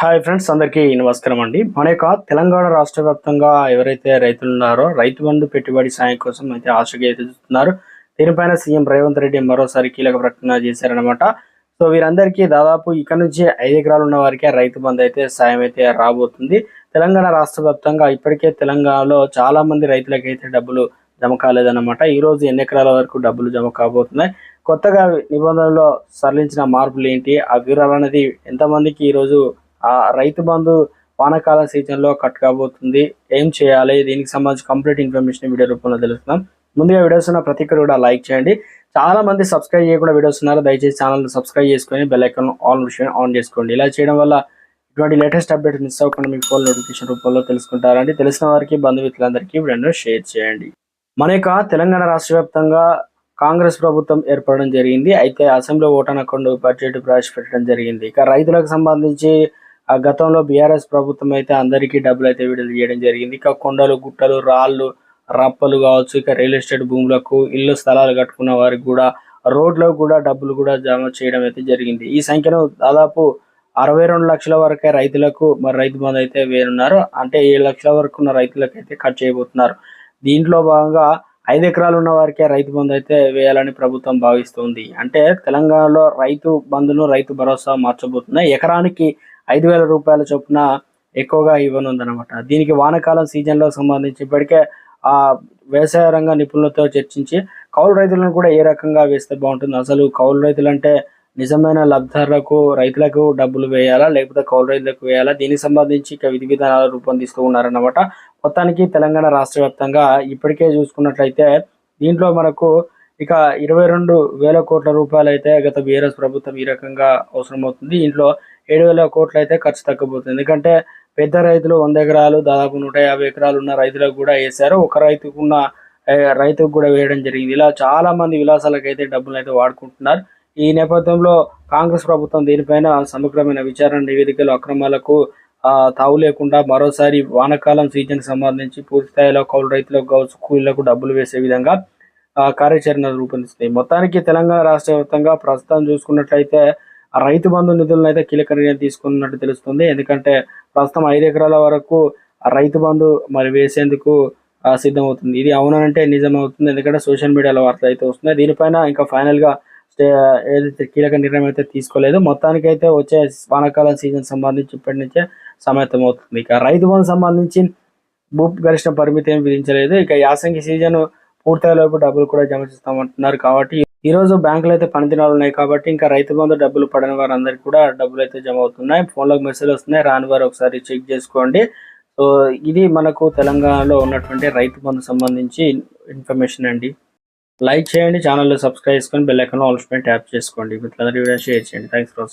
Hi friends అందరికీ నమస్కారం అండి. మన యొక్క తెలంగాణ రాష్ట్ర వ్యాప్తంగా ఎవరైతే రైతులు ఉన్నారో రైతు బంధు పెట్టుబడి సాయం కోసం అయితే ఆశగా అయితే చూస్తున్నారు. దీనిపైన సీఎం రేవంత్ రెడ్డి మరోసారి కీలక ప్రకటన చేశారనమాట సో వీరందరికీ దాదాపు ఇక్కడ నుంచి ఐదు ఎకరాలు ఉన్న వారికి రైతు బంధు అయితే సాయం అయితే రాబోతుంది. తెలంగాణ రాష్ట్ర వ్యాప్తంగా ఇప్పటికే తెలంగాణలో చాలా మంది రైతులకైతే డబ్బులు జమ కాలేదన్నమాట. ఈ రోజు ఎన్ని ఎకరాల వరకు డబ్బులు జమ కాబోతున్నాయి? కొత్తగా నిబంధనలో సరళించిన మార్పులు ఏంటి? ఆ వివరాలు అనేది ఎంతమందికి ఈరోజు ఆ రైతు బంధు వానకాల సీజన్లో కట్ కాబోతుంది ఏం చేయాలి? దీనికి సంబంధించి కంప్లీట్ ఇన్ఫర్మేషన్ వీడియో రూపంలో తెలుస్తున్నాం. ముందుగా వీడియోస్ ఉన్న ప్రతి ఒక్కరు కూడా లైక్ చేయండి. చాలా మంది సబ్స్క్రైబ్ చేయకుండా వీడియోస్ ఉన్నారు. దయచేసి ఛానల్ సబ్స్క్రైబ్ చేసుకొని బెల్ ఐకాన్ ఆన్ విషయం ఆన్ చేసుకోండి. ఇలా చేయడం వల్ల ఇటువంటి లేటెస్ట్ అప్డేట్స్ మిస్ అవ్వకుండా మీకు ఫోన్ నోటిఫికేషన్ రూపంలో తెలుసుకుంటారండి. తెలిసిన వారికి బంధుమిత్రులందరికీ వీడియో షేర్ చేయండి. మన యొక్క తెలంగాణ రాష్ట్ర వ్యాప్తంగా కాంగ్రెస్ ప్రభుత్వం ఏర్పడడం జరిగింది. అయితే అసెంబ్లీ ఓటానకుండా బడ్జెట్ ప్రవేశపెట్టడం జరిగింది. ఇక రైతులకు సంబంధించి ఆ గతంలో బీఆర్ఎస్ ప్రభుత్వం అయితే అందరికీ డబ్బులు అయితే విడుదల చేయడం జరిగింది. ఇక కొండలు గుట్టలు రాళ్ళు రప్పలు కావచ్చు ఇక రియల్ ఎస్టేట్ భూములకు ఇల్లు స్థలాలు కట్టుకున్న వారికి కూడా రోడ్లకు కూడా డబ్బులు కూడా జమ చేయడం అయితే జరిగింది. ఈ సంఖ్యను దాదాపు అరవై రెండు లక్షల వరకే రైతులకు మరి రైతు బంధు అయితే వేరున్నారు. అంటే ఏడు లక్షల వరకు ఉన్న రైతులకు అయితే కట్ చేయబోతున్నారు. దీంట్లో భాగంగా ఐదు ఎకరాలు ఉన్న వారికే రైతు బంధు అయితే వేయాలని ప్రభుత్వం భావిస్తుంది. అంటే తెలంగాణలో రైతు బంధును రైతు భరోసా మార్చబోతున్నాయి. ఎకరానికి ఐదు వేల రూపాయల చొప్పున ఎక్కువగా ఇవ్వనుందనమాట దీనికి వానకాలం సీజన్లో సంబంధించి ఇప్పటికే ఆ వ్యవసాయ రంగ నిపుణులతో చర్చించి కౌలు రైతులను కూడా ఏ రకంగా వేస్తే బాగుంటుంది? అసలు కౌలు రైతులు అంటే నిజమైన లబ్ధారులకు రైతులకు డబ్బులు వేయాలా? లేకపోతే కౌలు రైతులకు వేయాలా? దీనికి సంబంధించి ఇక విధి విధానాలు రూపొందిస్తూ ఉన్నారన్నమాట. మొత్తానికి తెలంగాణ రాష్ట్ర వ్యాప్తంగా ఇప్పటికే చూసుకున్నట్లయితే దీంట్లో మనకు ఇక ఇరవై రెండు వేల కోట్ల రూపాయలు అయితే గత బీఆర్ఎస్ ప్రభుత్వం ఈ రకంగా అవసరం అవుతుంది ఇంట్లో ఏడు వేల కోట్లు అయితే ఖర్చు తగ్గిపోతుంది ఎందుకంటే పెద్ద రైతులు వంద ఎకరాలు దాదాపు నూట యాభై ఎకరాలు ఉన్న రైతులకు కూడా వేశారు. ఒక రైతుకున్న ఉన్న రైతుకు కూడా వేయడం జరిగింది. ఇలా చాలా మంది విలాసాలకు అయితే డబ్బులు అయితే వాడుకుంటున్నారు. ఈ నేపథ్యంలో కాంగ్రెస్ ప్రభుత్వం దీనిపైన సమగ్రమైన విచారణ నివేదికలు అక్రమాలకు తావు లేకుండా మరోసారి వానకాలం సీజన్కి సంబంధించి పూర్తి స్థాయిలో కౌలు రైతులకు కావచ్చు కూలీలకు డబ్బులు వేసే విధంగా కార్యాచరణ రూపొందిస్తాయి మొత్తానికి తెలంగాణ రాష్ట్ర వ్యాప్తంగా ప్రస్తుతం చూసుకున్నట్లయితే రైతు బంధు నిధులను అయితే కీలక నిర్ణయం తీసుకున్నట్టు తెలుస్తుంది. ఎందుకంటే ప్రస్తుతం ఐదు ఎకరాల వరకు రైతు బంధు మరి వేసేందుకు సిద్ధమవుతుంది. ఇది అవునంటే నిజం అవుతుంది ఎందుకంటే సోషల్ మీడియాలో వార్తలు అయితే వస్తున్నాయి. దీనిపైన ఇంకా ఫైనల్గా ఏదైతే కీలక నిర్ణయం అయితే తీసుకోలేదు. మొత్తానికి అయితే వచ్చే వానాకాలం సీజన్ సంబంధించి ఇప్పటి నుంచే సమాయత్తం అవుతుంది. ఇక రైతు బంధు సంబంధించి భూ గరిష్ట పరిమితి ఏం విధించలేదు. ఇక యాసంగి సీజన్ పూర్తయ్యేలోపు డబ్బులు కూడా జమ చేస్తామంటున్నారు కాబట్టి ఈ రోజు బ్యాంకులు అయితే పనిదినాలు ఉన్నాయి కాబట్టి ఇంకా రైతు బంధు డబ్బులు పడని వారందరికీ కూడా డబ్బులు అయితే జమ అవుతున్నాయి. ఫోన్లోకి మెసేజ్ వస్తున్నాయి. రాని వారు ఒకసారి చెక్ చేసుకోండి. సో ఇది మనకు తెలంగాణలో ఉన్నటువంటి రైతు బంధు సంబంధించి ఇన్ఫర్మేషన్ అండి. లైక్ చేయండి ఛానల్లో సబ్స్క్రైబ్ చేసుకొని బెల్ ఐకాన్ ఆల్ ట్యాప్ చేసుకోండి. మిత్రులందరూ వీడియో షేర్ చేయండి. Thanks for